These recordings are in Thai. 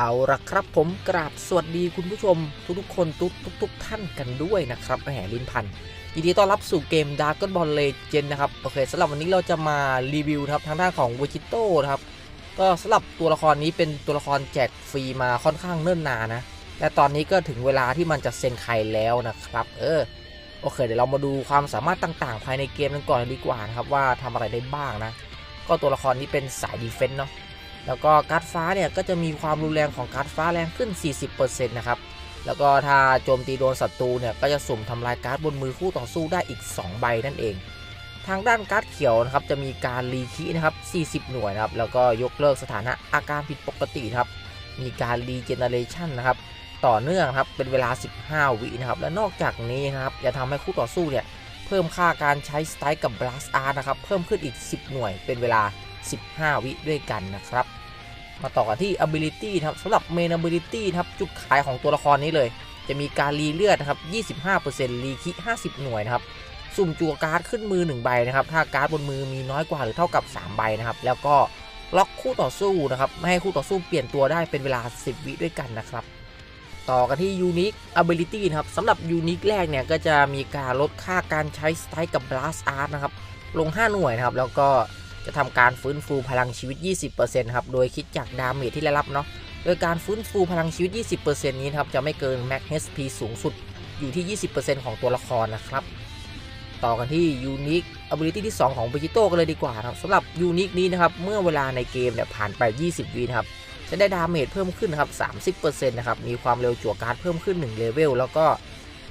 เอาละครับผมกราบสวัสดีคุณผู้ชม ทุกๆคนทุกทุกๆท่านกันด้วยนะครับแหมลินพันยินดีต้อนรับสู่เกม d a r k ก b บอลเลเจนนะครับ โอเคสำหรับวันนี้เราจะมารีวิวครับทางด้านของว i จิโต้ครับ ก็สำหรับตัวละครนี้เป็นตัวละครแจกฟรีมาค่อนข้างเนิ่นนานนะ และตอนนี้ก็ถึงเวลาที่มันจะเซ็นไขแล้วนะครับ เออโอเค เดี๋ยวเรามาดูความสามารถต่างๆ ภายในเกมกันก่อนดีกว่านะครับว่าทำอะไรได้บ้างนะ ก็ตัวละครนี้เป็นสายดีเฟนต์เนาะ แล้วก็การ์ดฟ้าเนี่ยก็จะมีความรุนแรงของการ์ดฟ้าแรงขึ้น 40%นะครับแล้วก็ถ้าโจมตีโดนศัตรูเนี่ยก็จะสุ่มทำลายการ์ดบนมือคู่ต่อสู้ได้อีก 2 ใบนั่นเอง ทางด้านการ์ดเขียวนะครับจะมีการรีคีนะครับ 40 หน่วยนะครับแล้วก็ยกเลิกสถานะอาการผิดปกติครับมีการรีเจเนเรชันนะครับต่อเนื่องครับเป็นเวลา 15 วินะครับและนอกจากนี้นะครับจะทำให้คู่ต่อสู้เนี่ยเพิ่มค่าการใช้สไตล์กับ Blast Art นะครับเพิ่มขึ้นอีก 10 หน่วยเป็นเวลา 15 วิด้วยกันนะครับ มาต่อกันที่ ability ครับสำหรับ main ability ครับจุดขายของตัวละครนี้เลย จะมีการรีเลือดนะครับ25%รีคิ50 หน่วยนะครับสุ่มจัวการ์ดขึ้นมือ 1 ใบนะครับ ถ้าการ์ดบนมือมีน้อยกว่าหรือเท่ากับ 3 ใบนะครับ แล้วก็ล็อกคู่ต่อสู้นะครับ ไม่ให้คู่ต่อสู้เปลี่ยนตัวได้เป็นเวลา 10 วิด้วยกันนะครับ ต่อกันที่ unique ability นะครับสำหรับ unique แรกเนี่ย ก็จะมีการลดค่าการใช้ strike กับ blast art นะครับ ลง 5 หน่วยนะครับ แล้วก็ จะทำการฟื้นฟูพลังชีวิต 20%ครับ โดยคิดจากดาเมจที่ได้รับเนาะ โดยการฟื้นฟูพลังชีวิต 20%นี้ครับจะไม่เกิน max HP สูงสุดอยู่ที่ 20%ของตัวละครนะครับ ต่อกันที่ Unique Ability ที่ 2 ของ v e g e t o กันเลยดีกว่าครับสำหรับ Unique นี้นะครับ เมื่อเวลาในเกมเนี่ยผ่านไป 20 วินะครับ จะได้ดาเมจเพิ่มขึ้นครับ 30%นะครับ มีความเร็วจั่วการ์ดเพิ่มขึ้น1เลเวล แล้วก็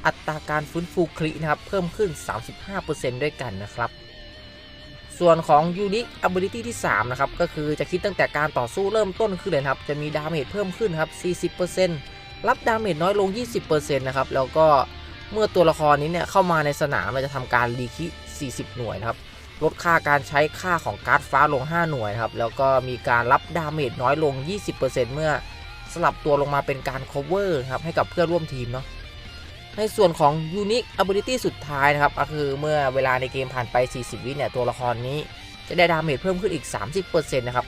อัตราการฟื้นฟูคลินะครับ เพิ่มขึ้น 35%ด้วยกันนะครับ ส่วนของ Unique Ability ที่3นะครับก็คือจะคิดตั้งแต่การต่อสู้เริ่มต้นขึ้นเลยครับจะมีดาเมจเพิ่มขึ้นครับ 40%รับดาเมจน้อยลง 20%นะครับแล้วก็เมื่อตัวละครนี้เนี่ยเข้ามาในสนามมันจะทำการรีคิ 40 หน่วยครับลดค่าการใช้ค่าของการ์ดฟ้าลง 5 หน่วยครับแล้วก็มีการรับดาเมจน้อยลง 20%เมื่อสลับตัวลงมาเป็นการ cover ครับให้กับเพื่อนร่วมทีมเนาะ ในส่วนของ Unique Ability สุดท้ายนะครับก็คือเมื่อเวลาในเกมผ่านไป 40 วิเนี่ยตัวละครนี้จะได้ดาเมจเพิ่มขึ้นอีก 30%นะครับ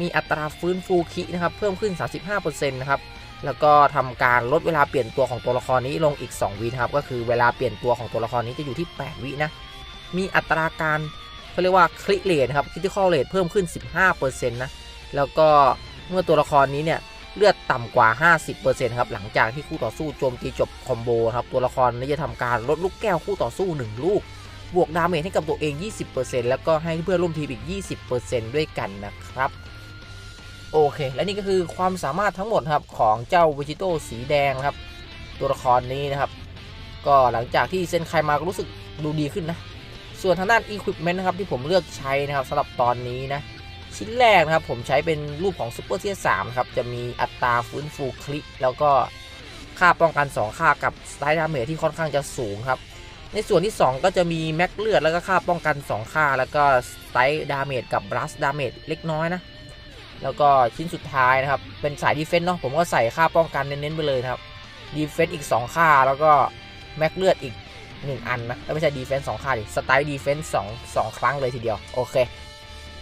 มีอัตราฟื้นฟูคินะครับเพิ่มขึ้น 35%นะครับ แล้วก็ทำการลดเวลาเปลี่ยนตัวของตัวละครนี้ลงอีก 2 วินะครับ ก็คือเวลาเปลี่ยนตัวของตัวละครนี้จะอยู่ที่ 8 วินะ มีอัตราการเขาเรียกว่าคลิเลทครับคิ i ิคอลเลทเพิ่มขึ้น 15%นะ แล้วก็เมื่อตัวละครนี้เนี่ย เลือดต่ำกว่า 50%ครับหลังจากที่คู่ต่อสู้โจมตีจบคอมโบครับตัวละครนี้จะทำการลดลูกแก้วคู่ต่อสู้ 1 ลูก บวกดาเมจให้กับตัวเอง 20%แล้วก็ให้เพื่อนร่วมทีมอีก 20%ด้วยกันนะครับโอเค และนี่ก็คือความสามารถทั้งหมดครับของเจ้าวิจิโตสีแดงครับ ตัวละครนี้นะครับ ก็หลังจากที่เซนไคมาก็รู้สึกดูดีขึ้นนะ ส่วนทางด้าน Equipment นะครับที่ผมเลือกใช้นะครับสำหรับตอนนี้นะ ชิ้นแรกนะครับ ผมใช้เป็นรูปของซูเปอร์เทียสามครับ จะมีอัตราฟื้นฟูคลิก แล้วก็ค่าป้องกัน 2 ค่ากับสไตล์ดาเมจที่ค่อนข้างจะสูงครับ ในส่วนที่ 2 ก็จะมีแม็กเลือดแล้วก็ค่าป้องกัน 2 ค่า แล้วก็สไตล์ดาเมจกับบลัสดาเมจเล็กน้อยนะ แล้วก็ชิ้นสุดท้ายนะครับ เป็นสายดีเฟนต์เนาะผมก็ใส่ค่าป้องกันเน้นๆไปเลยครับดีเฟนต์อีก 2 ค่าแล้วก็แม็กเลือดอีก 1 อันนะไม่ใช่ดีเฟนต์สองค่าดิสไตล์ดีเฟนต์สองสองครั้งเลยทีเดียวโอเค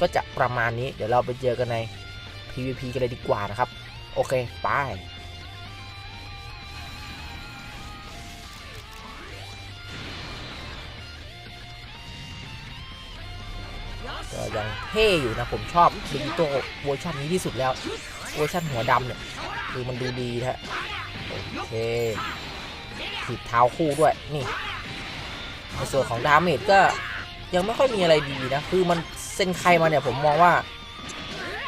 ก็จะประมาณนี้เดี๋ยวเราไปเจอกันใน PVP กันเลยดีกว่านะครับ โอเคไปก็ยังเท่อยู่นะผมชอบดิจิโตเวอร์ชันนี้ที่สุดแล้วเวอร์ชันหัวดำเนี่ยคือมันดูดีนะฮะโอเคถีบเท้าคู่ด้วยนี่ในส่วนของดาเมจก็ยังไม่ค่อยมีอะไรดีนะ คือมัน เซนไคมาเนี่ยผมมองว่า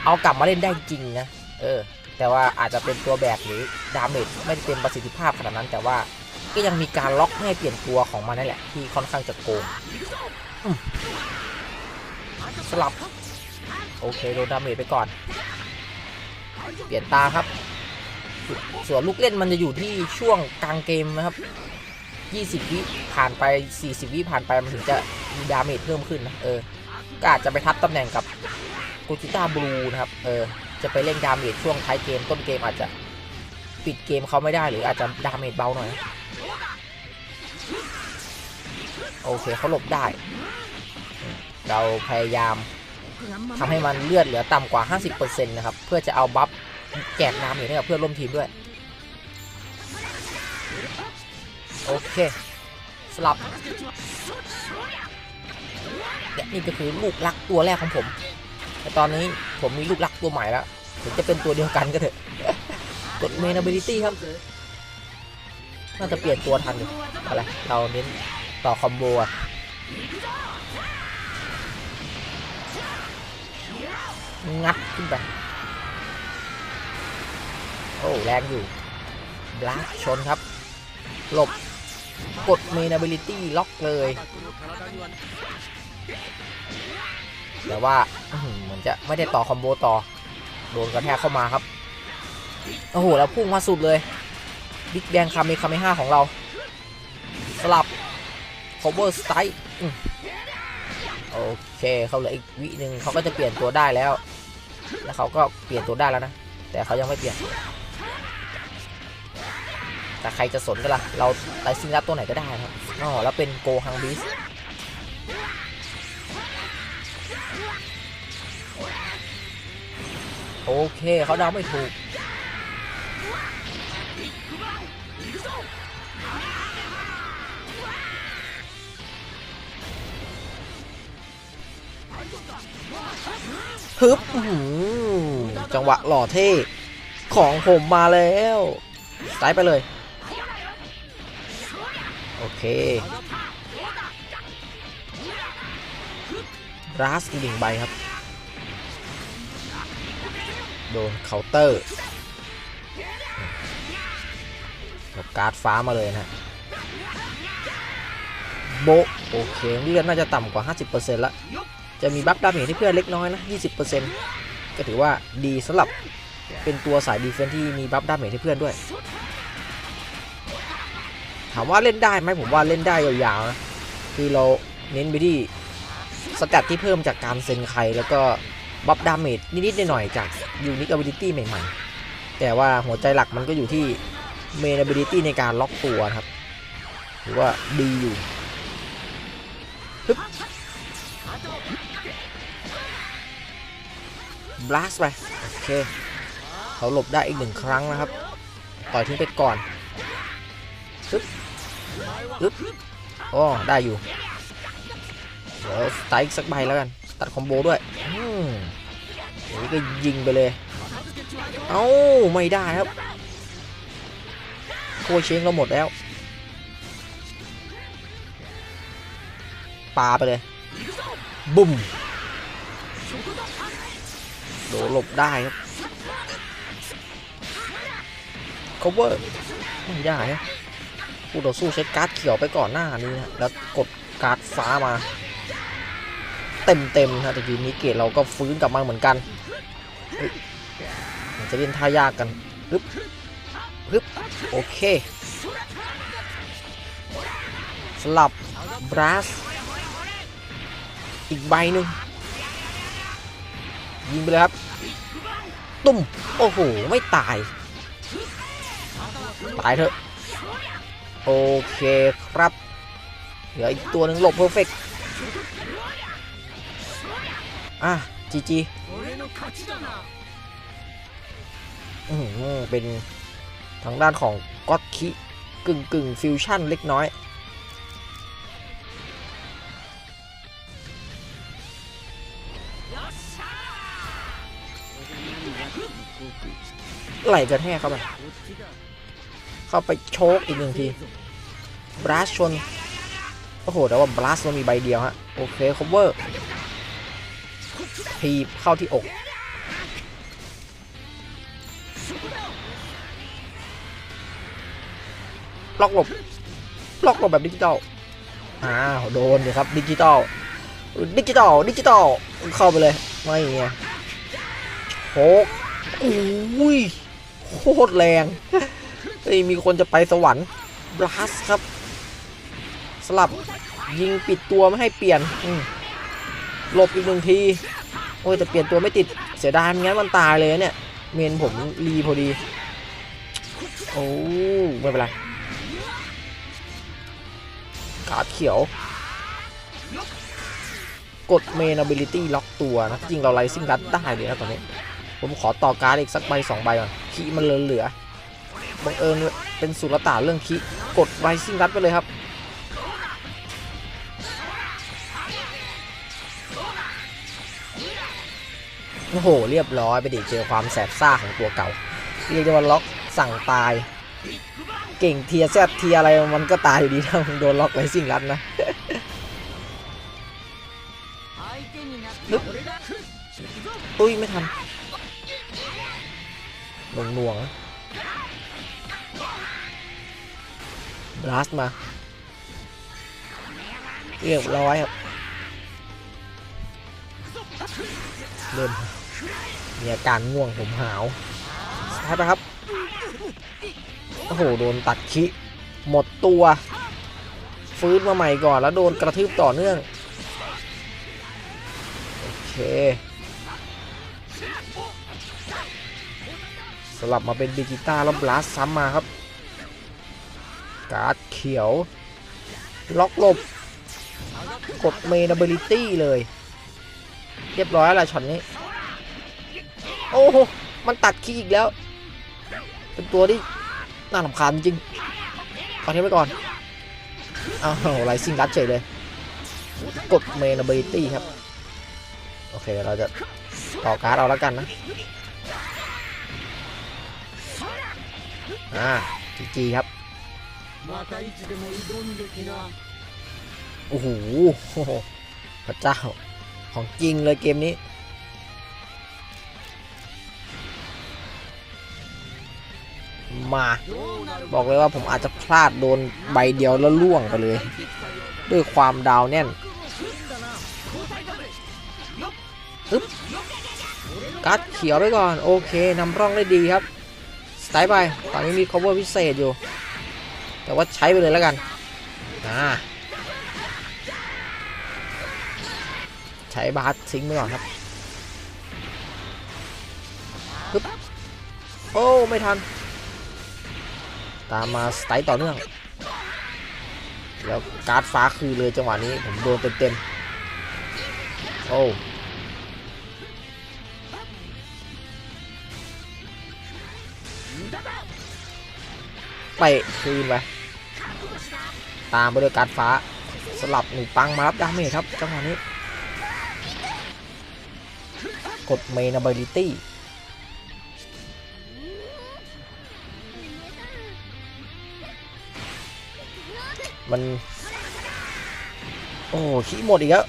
เอากลับมาเล่นได้จริงนะ เออ แต่ว่าอาจจะเป็นตัวแบกหรือดาเมจไม่เต็มประสิทธิภาพขนาดนั้น แต่ว่าก็ยังมีการล็อกให้เปลี่ยนตัวของมันนั่นแหละ ที่ค่อนข้างจะโกงสลับ โอเคโดนดาเมจไปก่อน เปลี่ยนตาครับ ส่วนลูกเล่นมันจะอยู่ที่ช่วงกลางเกมนะครับ 20 วิผ่านไป 40 วิผ่านไปมันถึงจะมีดาเมจเพิ่มขึ้นนะเออ ก็อาจจะไปทับตำแหน่งกับกูจิต้าบลูนะครับ เออ จะไปเล่นดาเมจช่วงท้ายเกมต้นเกมอาจจะปิดเกมเขาไม่ได้หรืออาจจะดาเมจเบาหน่อย โอเคเขาหลบได้ เราพยายามทำให้มันเลือดเหลือต่ำกว่า 50%นะครับ เพื่อจะเอาบัฟแจกน้ำให้กับเพื่อนร่วมทีมด้วย โอเค สลับ และนี่ก็คือลูกรักตัวแรกของผม แต่ตอนนี้ผมมีลูกรักตัวใหม่แล้วถึงจะเป็นตัวเดียวกันก็เถอะ กดเมน ability ครับ น่าจะเปลี่ยนตัวทันอยู่อะไรเราเน้นต่อคอมโบอะงัดขึ้นไป โอ้แรงอยู่บลักชนครับ หลบ กดเมน ability ล็อกเลย แต่ว่าเหมือนจะไม่ได้ต่อคอมโบต่อ โดนกระแทกเข้ามาครับ โอ้โห แล้วพุ่งมาสุดเลยบิ๊กแดงคาเมคาเมห้าของเรา สลับ cover strike โอเคเขาเหลืออีกวิหนึ่งเขาก็จะเปลี่ยนตัวได้แล้ว แล้วเขาก็เปลี่ยนตัวได้แล้วนะ แต่เขายังไม่เปลี่ยน แต่ใครจะสนก็ล่ะ เราไลซิงรับตัวไหนก็ได้ครับอ๋อแล้วเป็นโกฮังบิส โอเคเขาเดาไม่ถูก ฮึบจังหวะหล่อเท่ ของผมมาแล้วสายไปเลย โอเค ราสอีกหนึ่งใบครับ โดนเคาน์เตอร์แล้วการ์ดฟ้ามาเลยนะโบโอเคเลือดน่าจะต่ำกว่า 50%ละจะมีบัฟดาเมจที่เพื่อนเล็กน้อยนะ 20%ก็ถือว่าดีสำหรับเป็นตัวสายดีเฟนที่มีบัฟดาเมจให้เพื่อนด้วย ถามว่าเล่นได้ไหมผมว่าเล่นได้ยาวๆนะ คือเราเน้นไปที่ สกัดที่เพิ่มจากการเซนไคแล้วก็บัฟดาเมจนิดๆหน่อยๆจากยูนิค ability ใหม่ๆ แต่ว่าหัวใจหลักมันก็อยู่ที่เมน ability ในการล็อกตัวครับถือว่าดีอยู่ฮึบบลัสไปโอเคเขาหลบได้อีกหนึ่งครั้งนะครับ ต่อยทิ้งไปก่อนปึ๊บปึ๊บโอ้ได้อยู่ ดี๋ยวสไตล์สักใบแล้วกัน ตัดคอมโบด้วยอืมอย่างนี้ก็ยิงไปเลย เอ้า ไม่ได้ครับโคเชงเราหมดแล้ว ปาไปเลย บุ้มโดหลบได้ครับ cover ไม่ได้นะผู้ต่อสู้ใช้การ์ดเขียวไปก่อนหน้านี้นะแล้วกดการ์ดฟ้ามา เต็มๆนะแต่ทีนี้เกตเราก็ฟื้นกลับมาเหมือนกันจะเล่นท่ายากกันฮึบฮึบโอเคสลับบรัสอีกใบหนึ่งยิงไปเลยครับ ตุ้ม โอ้โห ไม่ตาย ตายเถอะ โอเคครับ เหลืออีกตัวหนึ่งหลบเพอร์เฟก อะจีจีอือหือเป็นทางด้านของก็อตคิกึ่งกึ่งฟิวชั่นเล็กน้อย ไหลกระแทกเข้าไป เข้าไปโชกอีกหนึ่งที บลัสชน โอ้โห แต่ว่าบลัสมันมีใบเดียวฮะ โอเค คอมเวอร์ ทีบเข้าที่อก ล็อกหลบ ล็อกหลบแบบดิจิตอล อ้าว โดนเลยครับ ดิจิตอล ดิจิตอล ดิจิตอล เข้าไปเลย ไม่เงี้ยโชกโอ้ย โคตรแรงเฮ้ยมีคนจะไปสวรรค์บลัสครับ สลับยิงปิดตัวไม่ให้เปลี่ยนหลบอีกหนึ่งที อ้ยแต่เปลี่ยนตัวไม่ติดเสียดายงั้นมันตายเลยเนี่ย เมนผมรีพอดี โอ้ไม่เป็นไรกาดเขียว กดเมน ability ล็อกตัวนะจริงเราไลซิ่งรัดได้เลยนะตอนนี้ ผมขอต่อการ์ดอีกสักใบสองใบก่อนคีมันเหลือๆบังเอิญเป็นสุรตาเรื่องคีกดไวซิ่งรัดไปเลยครับ โอ้โห เรียบร้อยไปดิเจอความแสบซ่าของตัวเก่า เรียกได้ว่าล็อกสั่งตาย เก่งเทียแซดเทียอะไรมันก็ตายอยู่ดีถ้ามึงโดนล็อกไวซิ่งรัดนะนึกอุ้ยไม่ทันหน่วงหน่วงบลัสมา เรียบร้อยครับเริ่ม มีอาการง่วงผมหาวใช่ปครับ โอ้โห โดนตัดคิหมดตัว ฟื้นมาใหม่ก่อนแล้วโดนกระทืบต่อเนื่อง โอเค สลับมาเป็นดิจิต้าแล้วบลัสซ้ำมาครับ การ์ดเขียว ล็อกหลบ กดเมน a เบลิตี้เลย เรียบร้อยแล้วช็อตนี้ โอ้โห มันตัดคีอีกแล้ว เป็นตัวที่น่าลำคาญจริงขอเทปไปก่อนอ้าวไรซิงรัดเฉยเลย กดเมนเบลิตี้ครับ โอเค เราจะต่อการ์ดเอาแล้วกันนะ อ่าจีจีครับ โอ้โหพระเจ้า ของจริงเลยเกมนี้ มา บอกเลยว่าผมอาจจะพลาดโดนใบเดียวแล้วล่วงไปเลย ด้วยความดาวแน่นอึ๊บกัดเขียวไปก่อน โอเคนำร่องได้ดีครับสไตล์ไปตอนนี้มี cover พิเศษอยู่ แต่ว่าใช้ไปเลยแล้วกันอ่าใช้บาสซิงไปก่อนครับปึ๊บโอ้ ไม่ทัน ตามมาสไตล์ต่อเนื่อง แล้วการ์ดฟ้าคือเลยจังหวะนี้ผมโดนเต็มๆโอ้ไปคืนไปตามไปด้วยการ์ดฟ้าสลับหนูปังมารับดาเมจครับจังหวะนี้ กดเมน a เบลิตี้ มัน โอ้ขี้หมดอีกแล้ว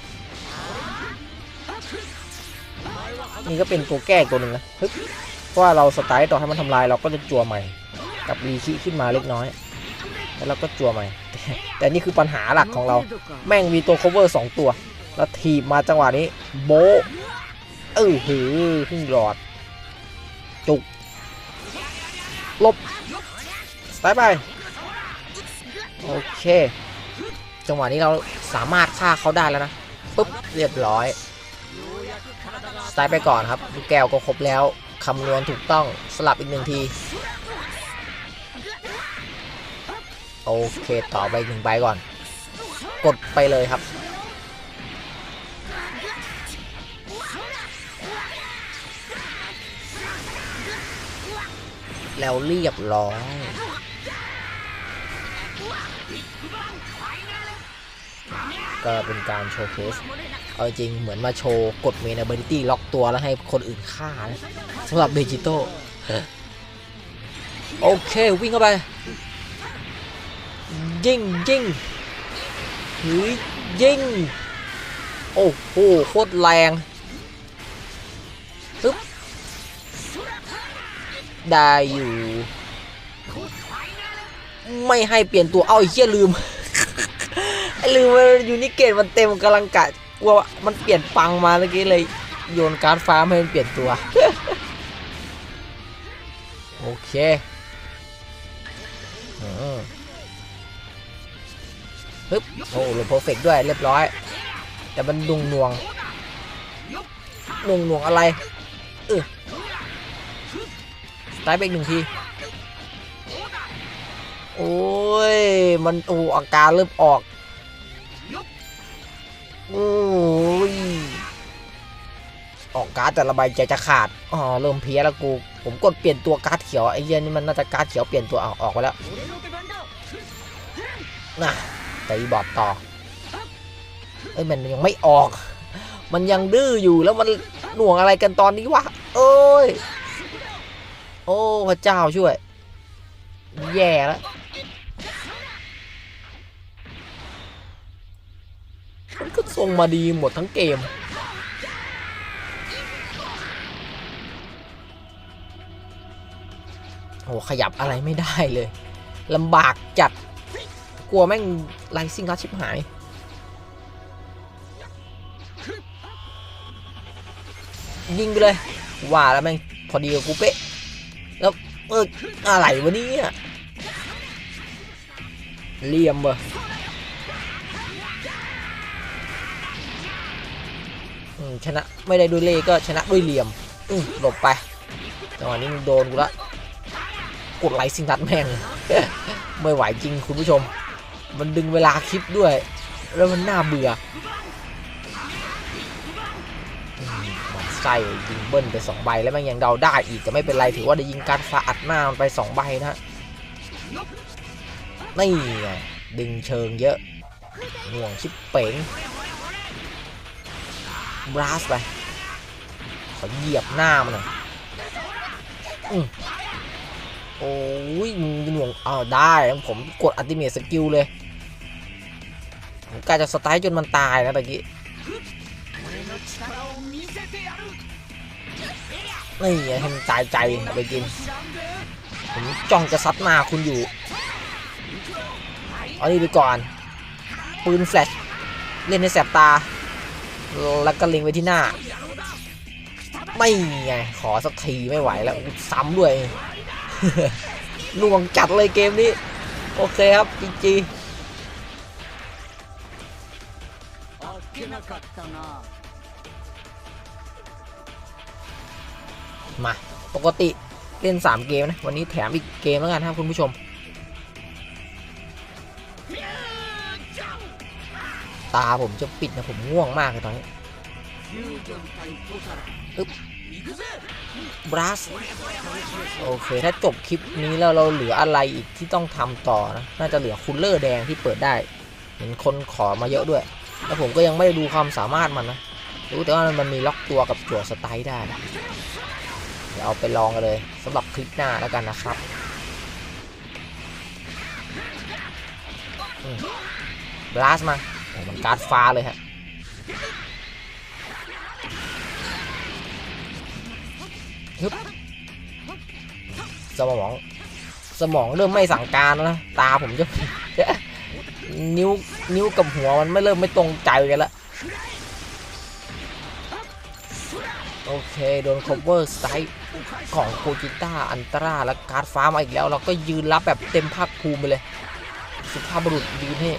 นี่ก็เป็นตัวแก้ตัวหนึ่งนะฮึบเพราะว่าเราสไตล์ต่อให้มันทำลายเราก็จะจัวใหม่ กับรีคิขึ้นมาเล็กน้อย แล้วเราก็จัวใหม่แต่แต่นี่คือปัญหาหลักของเรา แม่งมีตัว cover 2ตัว แล้วทีบมาจังหวะนี้ โบเออหือขึ้นหลอด จุกลบสไตล์ไป โอเค จังหวะนี้เราสามารถฆ่าเขาได้แล้วนะปุ๊บเรียบร้อยสไตล์ไปก่อนครับลูกแก้วก็ครบแล้วคำนวณถูกต้องสลับอีกหนึ่งทีโอเคต่อไปหนึ่งใบก่อน กดไปเลยครับ แล้วเรียบร้อย ก็เป็นการโชว์เคสเอาจริงเหมือนมาโชว์ กดเมนเบ i ิตี้ล็อกตัวแล้วให้คนอื่นฆ่านะสำหรับเบจิโตโอเค วิ่งเข้าไป ยิงยิงเฮ้ยยิง โอ้โหโคตรแรงปึ๊บได้อยู่ ไม่ให้เปลี่ยนตัว เอาไอ้เหี้ยลืม ลืมว่ายูนิเกตมันเต็มกำลังกะว่ามันเปลี่ยนปังมาเมื่อกี้เลยโยนการ์ดฟ้ามให้มันเปลี่ยนตัว โอเคฮึบโอ้โหเพอร์เฟกด้วยเรียบร้อย แต่มันดุงนวงหน่งนวงอะไรเออตายไปอีกหนึ่งที โอ้ย มันโอ้อาการเริ่มออก โอ้ยออกการ์ดแต่ละใบใจจะขาดอ๋อเริ่มเพี้ยแล้วกู ผมกดเปลี่ยนตัวการ์ดเขียวไอ้เหี้ยนี่มันน่าจะการ์ดเขียวเปลี่ยนตัวเอาออกไปแล้วนะตีบอดต่อเอ้ยมันยังไม่ออก มันยังดื้ออยู่แล้วมันหน่วงอะไรกันตอนนี้วะโอ้ยโอ้พระเจ้าช่วย แย่แล้ว มันก็ทรงมาดีหมดทั้งเกม โอ้ขยับอะไรไม่ได้เลยลำบากจัด กลัวแม่งไลซิ่งรัดชิบหาย ยิงไปเลย ว่าแล้วแม่งพอดีกับกูเป๊ะ แล้วเอออะไรวะเนี่ยเลี่ยมเบออื ชนะไม่ได้ด้วยเล่ห์ก็ชนะด้วยเหลี่ยมอืหลบไปจังหวะนี้มึงโดนกูละกดไลค์สิงทัดแม่งไม่ไหวจริงคุณผู้ชม มันดึงเวลาคลิปด้วย แล้วมันน่าเบื่ออืมมันไส้ยิงเบิ้ลไปสองใบแล้วแม่งยังเดาได้อีกแต่ไม่เป็นไรถือว่าได้ยิงการฟ้าอัดหน้ามันไปสองใบนะฮะนี่ไงดึงเชิงเยอะห่วงชิปเป๋ง บลัสไปขอเหยียบหน้ามันหน่อยโอ้ยมึงหน่วงอ้าวได้ผมกดอัติเมทสกิลเลยผมกล้าจะสไตล์จนมันตายนะตะกี้นี่ให้มันตายใจไปกิน ผมจ้องจะซัดหน้าคุณอยู่เอานี่ไปก่อน ปืนแฟลชเล่นในแสบตา แล้วก็เล็งไว้ที่หน้า ไม่ไง ขอสักทีไม่ไหวแล้วซ้ำด้วยหน่วงจัดเลยเกมนี้ โอเคครับจีจีมา ปกติเล่น 3 เกมนะ วันนี้แถมอีกเกมแล้วกันครับคุณผู้ชม ตาผมจะปิดนะผมง่วงมากเลยตอนนี้อึ๊บบรัสโอเค ถ้าจบคลิปนี้แล้วเราเหลืออะไรอีกที่ต้องทำต่อนะ น่าจะเหลือคูลเลอร์แดงที่เปิดได้ เห็นคนขอมาเยอะด้วย แล้วผมก็ยังไม่ได้ดูความสามารถมันนะ รู้แต่ว่ามันมีล็อกตัวกับจั่วสไตล์ได้ เดี๋ยวเอาไปลองกันเลยสำหรับคลิปหน้าแล้วกันนะครับบลัสมา มันการ์ดฟ้าเลยฮะสมองสมองเริ่มไม่สั่งการแล้วนะตาผมจะนิ้วนิ้วกับหัวมันไม่เริ่มไม่ตรงใจกันแล้วโอเคโดน cover strike ของโคจิต้าอันตราและการ์ดฟ้ามาอีกแล้ว เราก็ยืนรับแบบเต็มภาคภูมิไปเลย สุภาพบุรุษยืนให้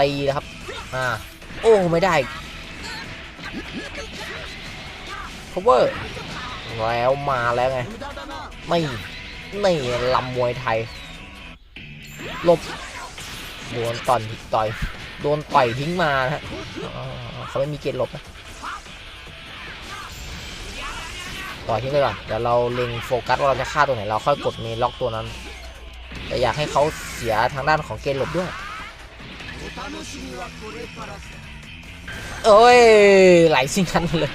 ตีนะครับ อ่า โอ้ไม่ได้ cover แล้วมาแล้วไง ไม่ ไม่ลำมวยไทย ลบ โดนต่อนต่อย โดนต่อยทิ้งมานะฮะเขาไม่มีเกณฑ์ลบนะต่อยทิ้งไปก่อนเดี๋ยวเราเล็งโฟกัสว่าเราจะฆ่าตัวไหน เราค่อยกดเมล็อกตัวนั้น แต่อยากให้เขาเสียทางด้านของเกณฑ์หลบด้วย เอ้ยไหลซิ่งกันเลย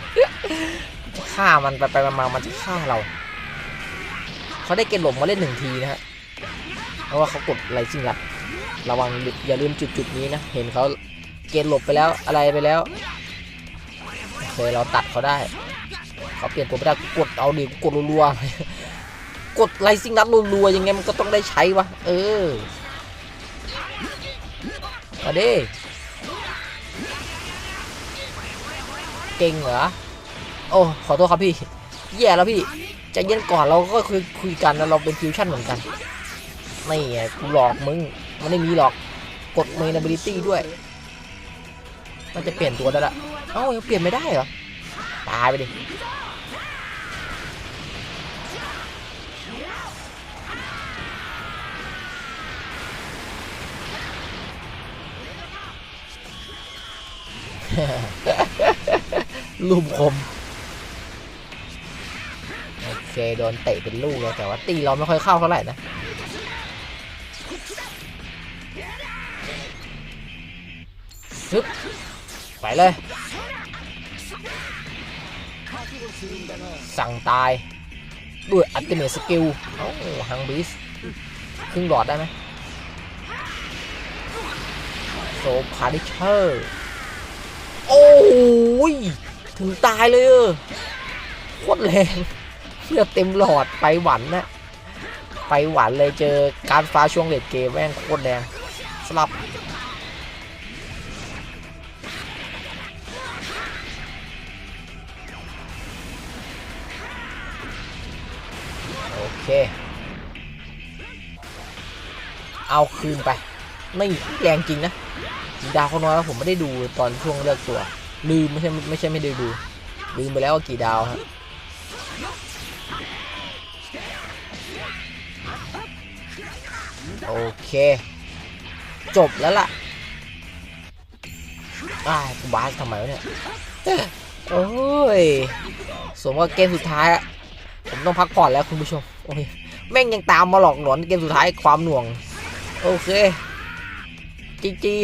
ฆ่ามันไปไปมาๆมันจะฆ่าเรา เขาได้เกณฑ์หลบมาเล่นหนึ่งทีนะฮะเพราะว่าเขากดอะไรสิ่งลัดระวังอย่าลืมจุดจุดๆนี้นะ เห็นเขาเกณฑ์หลบไปแล้วอะไรไปแล้วโอเคเราตัดเขาได้ เขาเปลี่ยนตัวไม่ได้กดเอาดิกดรัวๆกดไลซิ่งนัดรัวๆยังไงมันก็ต้องได้ใช้วะเออ มาดิ เก่งเหรอ โอ้ ขอโทษครับพี่ แย่แล้วพี่ใจะเย็นก่อนเราก็คุยคุยกันแล้วเราเป็นฟิวชั่นเหมือนกันไม่ไงกูหลอกมึง มันไม่มีหรอก กดเมน ability ด้วย มันจะเปลี่ยนตัวได้ละ เอ้ายังเปลี่ยนไม่ได้เหรอ ตายไปดิ รูปคม โอเค โดนเตะเป็นลูกเลยแต่ว่าตีเราไม่ค่อยเข้าเท่าไหร่นะซึบไปเลย สั่งตายด้วยอัลติเมทสกิลเอ้ฮังบิสครึ่งหลอดได้ไหมโซพาริเชอร์ ย ถึงตายเลยเออโคตรแรงเลือดเต็มหลอดไปหวันนะไปหวันเลยเจอการฟ้าช่วงเลดเกมแม่งโคตรแรงสลับโอเค เอาคืนไป ไม่แรงจริงนะดาวเขาน้อยแล้วผมไม่ได้ดูตอนช่วงเลือกตัว ลืมไม่ใช่ไม่ใช่ไม่ได้ดูลืมไปแล้วว่ากี่ดาวฮะโอเค จบแล้วล่ะอ้ายกูบาสทำไมวะเนี่ย โอ้ย สมกับเกมสุดท้ายอะผมต้องพักผ่อนแล้วคุณผู้ชม โอ้ย แม่งยังตามมาหลอกหลอนเกมสุดท้ายความหน่วง โอเคจีจี